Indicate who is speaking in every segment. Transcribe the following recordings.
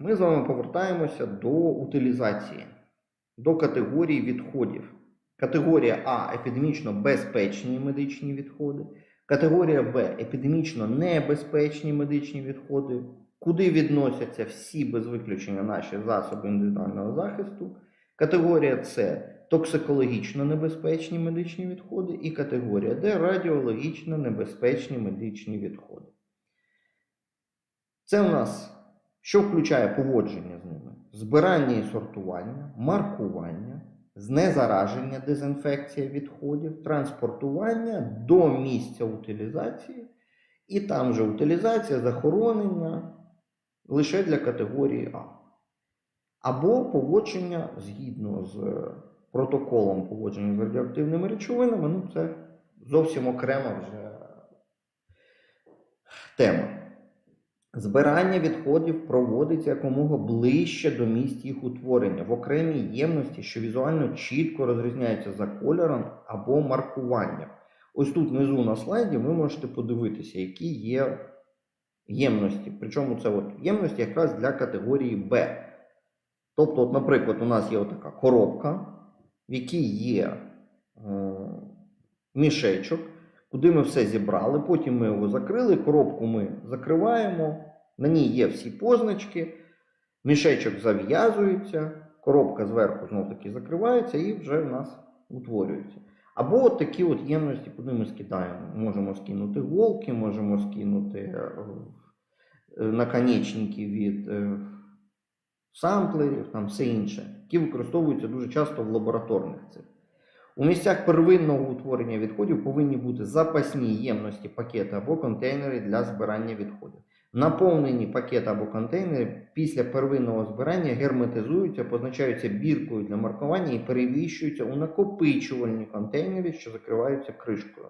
Speaker 1: ми з вами повертаємося до утилізації, до категорії відходів. Категорія А епідемічно безпечні медичні відходи. Категорія Б епідемічно небезпечні медичні відходи, куди відносяться всі без виключення наші засоби індивідуального захисту. Категорія С токсикологічно небезпечні медичні відходи. І категорія Д радіологічно небезпечні медичні відходи. Це у нас що включає поводження з ними? Збирання і сортування, маркування, знезараження, дезінфекція відходів, транспортування до місця утилізації, і там же утилізація, захоронення лише для категорії А. Або поводження згідно з е, протоколом поводження з радіоактивними речовинами, ну це зовсім окрема вже тема. Збирання відходів проводиться якомога ближче до місць їх утворення в окремій ємності, що візуально чітко розрізняються за кольором або маркуванням. Ось тут внизу на слайді ви можете подивитися, які є ємності. Причому це от ємності якраз для категорії Б. Тобто, от, наприклад, у нас є така коробка, в якій є е, мішечок, куди ми все зібрали, потім ми його закрили, коробку ми закриваємо, на ній є всі позначки, мішечок зав'язується, коробка зверху знов таки закривається і вже в нас утворюється. Або от такі от ємності, куди ми скидаємо. Можемо скинути голки, можемо скинути е, е, наконечники від е, самплерів, там все інше, які використовуються дуже часто в лабораторних цих. У місцях первинного утворення відходів повинні бути запасні ємності, пакети або контейнери для збирання відходів. Наповнені пакети або контейнери після первинного збирання герметизуються, позначаються біркою для маркування і перевіщуються у накопичувальні контейнери, що закриваються кришкою.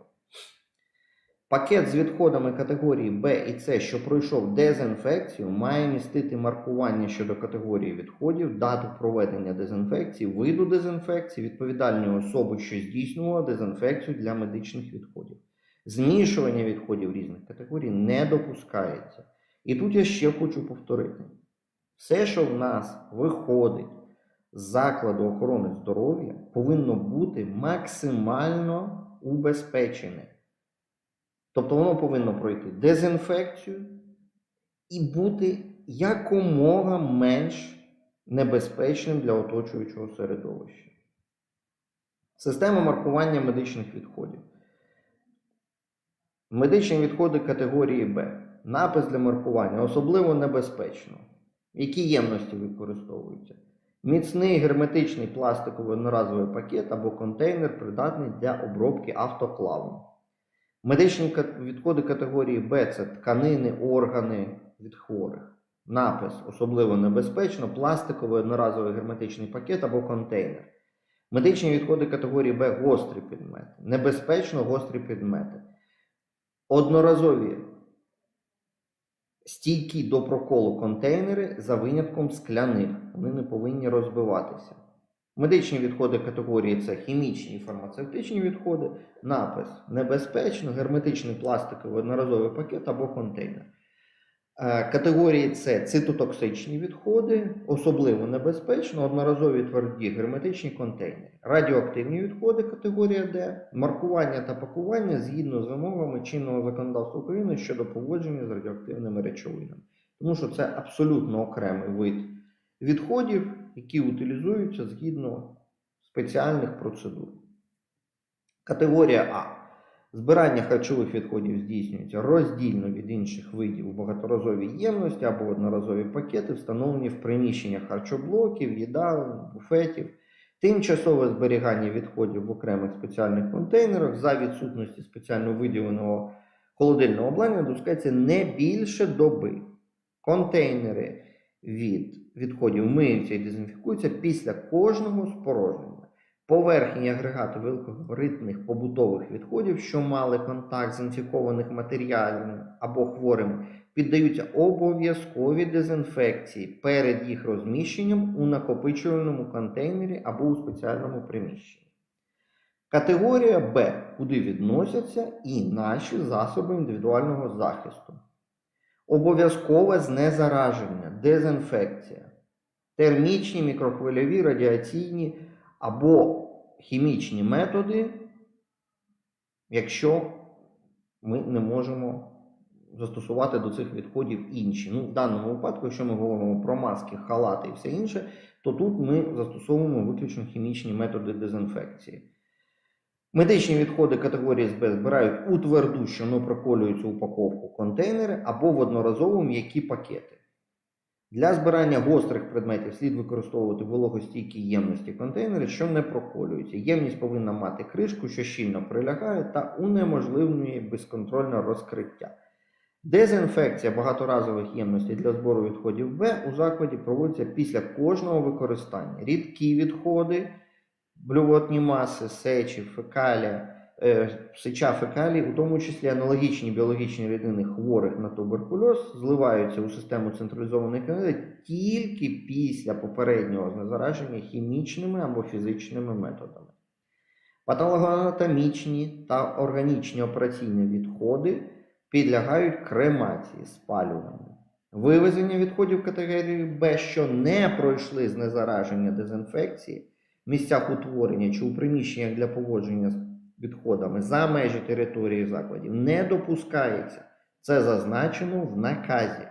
Speaker 1: Пакет з відходами категорії Б і С, що пройшов дезінфекцію, має містити маркування щодо категорії відходів, дату проведення дезінфекції, виду дезінфекції, відповідальної особи, що здійснювала дезінфекцію для медичних відходів. Змішування відходів різних категорій не допускається. І тут я ще хочу повторити: все, що в нас виходить з закладу охорони здоров'я, повинно бути максимально убезпечене. Тобто воно повинно пройти дезінфекцію і бути якомога менш небезпечним для оточуючого середовища. Система маркування медичних відходів. Медичні відходи категорії Б. Напис для маркування особливо небезпечно. Які ємності використовуються? Міцний герметичний пластиковий одноразовий пакет або контейнер, придатний для обробки автоклавом. Медичні відходи категорії Б це тканини, органи від хворих. Напис особливо небезпечно, пластиковий одноразовий герметичний пакет або контейнер. Медичні відходи категорії Б гострі предмети. Небезпечно гострі предмети. Одноразові стійкі до проколу контейнери за винятком скляних. Вони не повинні розбиватися. Медичні відходи категорії це хімічні і фармацевтичні відходи, напис небезпечно, герметичний пластиковий одноразовий пакет або контейнер. Е, Категорії С цитотоксичні відходи, особливо небезпечно, одноразові тверді герметичні контейнери. Радіоактивні відходи категорія Д, маркування та пакування згідно з вимогами чинного законодавства України щодо поводження з радіоактивними речовинами. Тому що це абсолютно окремий вид відходів, які утилізуються згідно спеціальних процедур. Категорія А. Збирання харчових відходів здійснюється роздільно від інших видів у багаторазовій ємності або одноразові пакети, встановлені в приміщеннях харчоблоків, їдалень, буфетів. Тимчасове зберігання відходів в окремих спеціальних контейнерах за відсутності спеціально виділеного холодильного обладнання допускається не більше доби. Контейнери від відходів миються і дезінфікуються після кожного спорожнення. Поверхні агрегату великогабаритних побутових відходів, що мали контакт з інфікованих матеріалами або хворими, піддаються обов'язковій дезінфекції перед їх розміщенням у накопичувальному контейнері або у спеціальному приміщенні. Категорія Б, куди відносяться і наші засоби індивідуального захисту. Обов'язкове знезараження, дезінфекція. Термічні, мікрохвильові, радіаційні або хімічні методи, якщо ми не можемо застосувати до цих відходів інші. Ну, в даному випадку, якщо ми говоримо про маски, халати і все інше, то тут ми застосовуємо виключно хімічні методи дезінфекції. Медичні відходи категорії СБ збирають у тверду, що не проколюються упаковку контейнери або в одноразові м'які пакети. Для збирання гострих предметів слід використовувати вологостійкі ємності контейнери, що не проколюються. Ємність повинна мати кришку, що щільно прилягає та унеможливлює безконтрольне розкриття. Дезінфекція багаторазових ємностей для збору відходів Б у закладі проводиться після кожного використання. Рідкі відходи, блювотні маси, сечі, фекалія, сеча фекалій, у тому числі аналогічні біологічні рідини хворих на туберкульоз, зливаються у систему централізованої канали тільки після попереднього знезараження хімічними або фізичними методами. Патологоанатомічні та органічні операційні відходи підлягають кремації, спалюванню. Вивезення відходів категорії Б, що не пройшли знезараження дезінфекції, в місцях утворення чи у приміщеннях для поводження з відходами за межі території закладів не допускається. Це зазначено в наказі.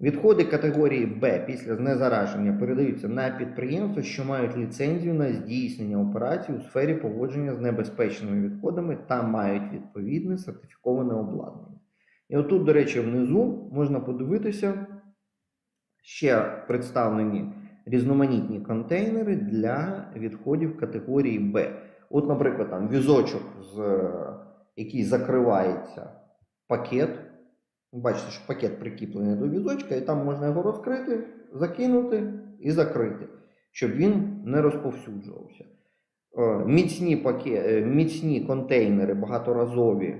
Speaker 1: Відходи категорії Б після знезараження передаються на підприємства, що мають ліцензію на здійснення операцій у сфері поводження з небезпечними відходами та мають відповідне сертифіковане обладнання. І отут, до речі, внизу можна подивитися ще представлені різноманітні контейнери для відходів категорії Б. От, наприклад, там візочок, з, е, який закривається пакет. Бачите, що пакет прикріплений до візочка, і там можна його розкрити, закинути і закрити, щоб він не розповсюджувався. Е, Міцні, паке... е, міцні контейнери багаторазові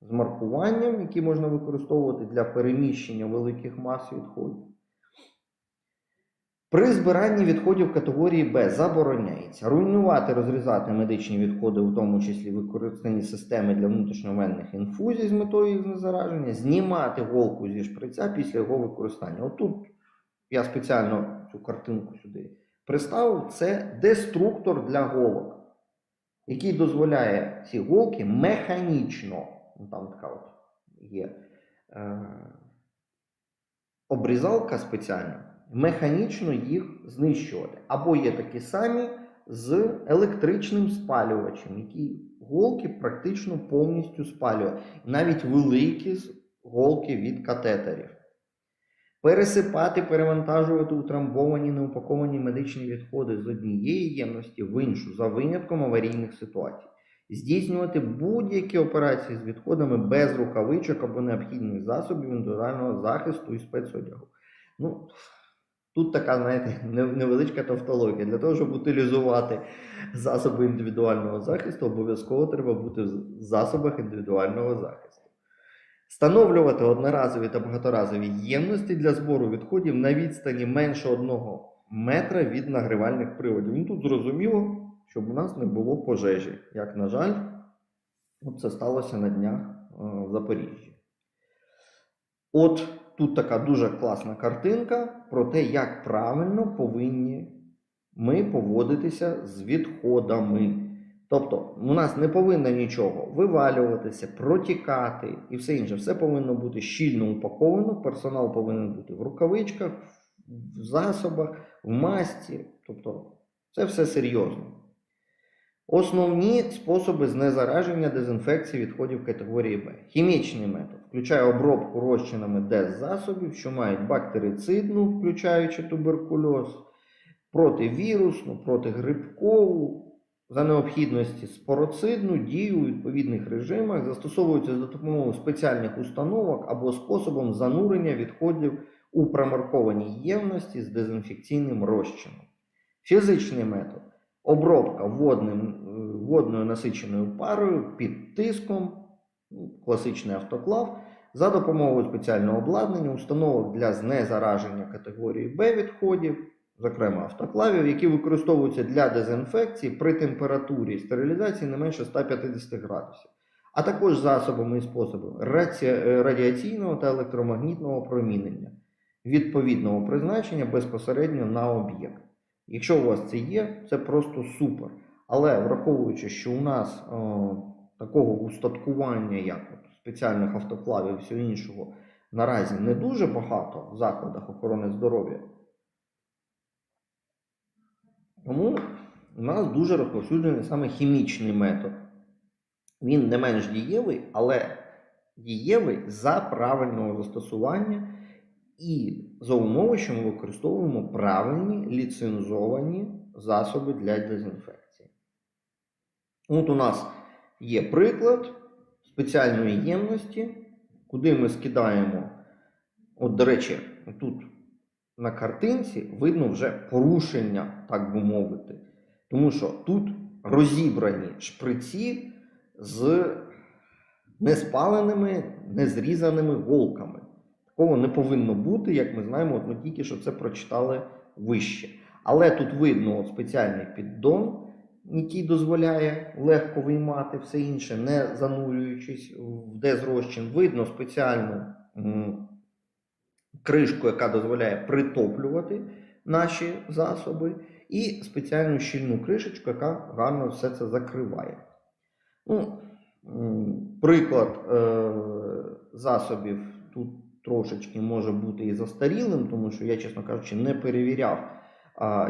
Speaker 1: з маркуванням, які можна використовувати для переміщення великих мас відходів. При збиранні відходів категорії Б забороняється руйнувати, розрізати медичні відходи, у тому числі використані системи для внутрішньовенних інфузій з метою їх зараження, знімати голку зі шприця після його використання. Отут я спеціально цю картинку сюди приставив. Це деструктор для голок, який дозволяє ці голки механічно, ну, там така от є е, обрізалка спеціальна механічно їх знищувати. Або є такі самі з електричним спалювачем, які голки практично повністю спалює. Навіть великі голки від катетерів. Пересипати, перевантажувати утрамбовані, неупаковані медичні відходи з однієї ємності в іншу за винятком аварійних ситуацій. Здійснювати будь-які операції з відходами без рукавичок або необхідних засобів індивідуального захисту і спецодягу. Ну, Тут така, знаєте, невеличка тавтологія. Для того, щоб утилізувати засоби індивідуального захисту, обов'язково треба бути в засобах індивідуального захисту. Встановлювати одноразові та багаторазові ємності для збору відходів на відстані менше одного метра від нагрівальних приводів. Ну, тут зрозуміло, щоб у нас не було пожежі. Як, на жаль, це сталося на днях е, в Запоріжжі. От тут така дуже класна картинка про те, як правильно повинні ми поводитися з відходами. Тобто, у нас не повинно нічого вивалюватися, протікати і все інше. Все повинно бути щільно упаковано. Персонал повинен бути в рукавичках, в засобах, в масці. Тобто, це все серйозно. Основні способи знезараження дезінфекції відходів категорії Б. Хімічний метод включає обробку розчинами деззасобів, що мають бактерицидну, включаючи туберкульоз, противірусну, протигрибкову, за необхідності спороцидну дію у відповідних режимах, застосовуються за допомогою спеціальних установок або способом занурення відходів у промаркованій ємності з дезінфекційним розчином. Фізичний метод обробка водним, водною насиченою парою під тиском, ну, класичний автоклав, за допомогою спеціального обладнання, установок для знезараження категорії Б відходів, зокрема автоклавів, які використовуються для дезінфекції при температурі стерилізації не менше 150 градусів, а також засобами і способами е, радіаційного та електромагнітного промінення. відповідного призначення безпосередньо на об'єкт. Якщо у вас це є, це просто супер. Але враховуючи, що у нас е, такого устаткування, як от спеціальних автоклавів і всього іншого, наразі не дуже багато в закладах охорони здоров'я. Тому у нас дуже розповсюджений саме хімічний метод. Він не менш дієвий, але дієвий за правильного застосування і за умови, що ми використовуємо правильні ліцензовані засоби для дезінфекції. От у нас є приклад спеціальної ємності, куди ми скидаємо. От, до речі, тут на картинці видно вже порушення, так би мовити. Тому що тут розібрані шприці з неспаленими, незрізаними голками. Такого не повинно бути, як ми знаємо, от ми тільки що це прочитали вище. Але тут видно от спеціальний піддон, який дозволяє легко виймати все інше, не занурюючись в дезрозчин. Видно спеціальну кришку, яка дозволяє притоплювати наші засоби, і спеціальну щільну кришечку, яка гарно все це закриває. Ну, приклад е, засобів тут трошечки може бути і застарілим, тому що я, чесно кажучи, не перевіряв,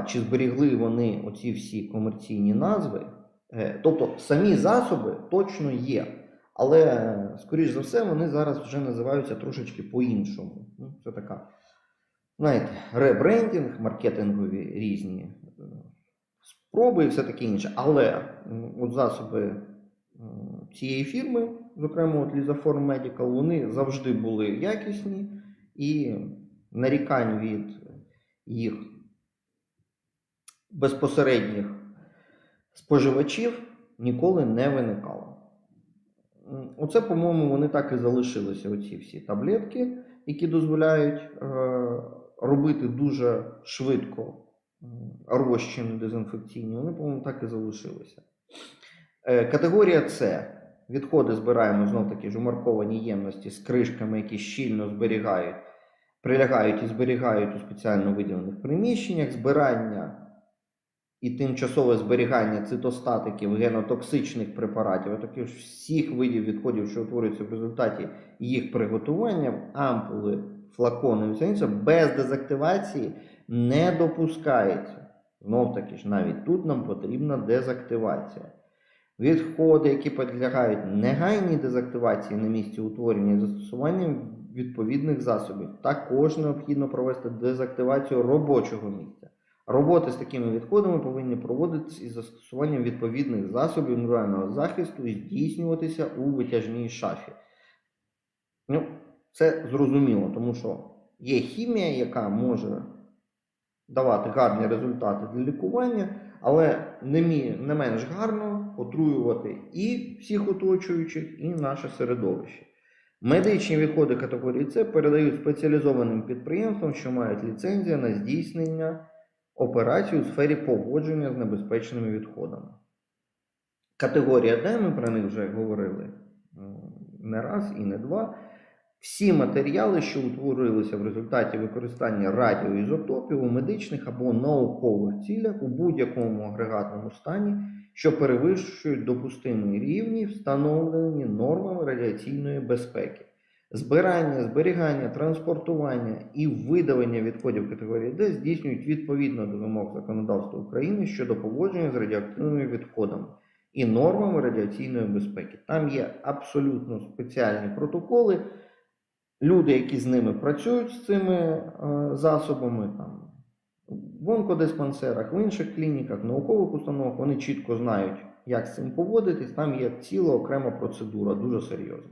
Speaker 1: чи зберігли вони оці всі комерційні назви. Е, тобто самі засоби точно є. Але, скоріш за все, вони зараз вже називаються трошечки по-іншому. Ну, це така, знаєте, ребрендінг, маркетингові різні е, спроби і все таке інше. Але от засоби цієї фірми, зокрема от Lizaform Medical, вони завжди були якісні і нарікань від їх безпосередніх споживачів ніколи не виникало. Оце, по-моєму, вони так і залишилися, оці всі таблетки, які дозволяють е, робити дуже швидко розчини дезінфекційні, вони, по-моєму, так і залишилися. Е, Категорія С. Відходи збираємо знов таки ж у ємності з кришками, які щільно зберігають, прилягають і зберігають у спеціально виділених приміщеннях. Збирання і тимчасове зберігання цитостатиків, генотоксичних препаратів, а також всіх видів відходів, що утворюються в результаті їх приготування, ампули, флакони все інше, без дезактивації не допускається. Знов таки ж, навіть тут нам потрібна дезактивація. Відходи, які підлягають негайній дезактивації на місці утворення і застосування відповідних засобів, також необхідно провести дезактивацію робочого місця. Роботи з такими відходами повинні проводитися із застосуванням відповідних засобів індивідуального захисту і здійснюватися у витяжній шафі. Ну, це зрозуміло, тому що є хімія, яка може давати гарні результати для лікування, але не, мі, не менш гарно отруювати і всіх оточуючих, і наше середовище. Медичні відходи категорії С передають спеціалізованим підприємствам, що мають ліцензію на здійснення операцій у сфері поводження з небезпечними відходами. Категорія Д, ми про них вже говорили не раз і не два. Всі матеріали, що утворилися в результаті використання радіоізотопів у медичних або наукових цілях у будь-якому агрегатному стані, що перевищують допустимі рівні, встановлені нормами радіаційної безпеки. Збирання, зберігання, транспортування і видалення відходів категорії Д здійснюють відповідно до вимог законодавства України щодо поводження з радіоактивними відходами і нормами радіаційної безпеки. Там є абсолютно спеціальні протоколи. Люди, які з ними працюють з цими е, засобами, там, в онкодиспансерах, в інших клініках, наукових установах, вони чітко знають, як з цим поводитись. Там є ціла окрема процедура, дуже серйозна.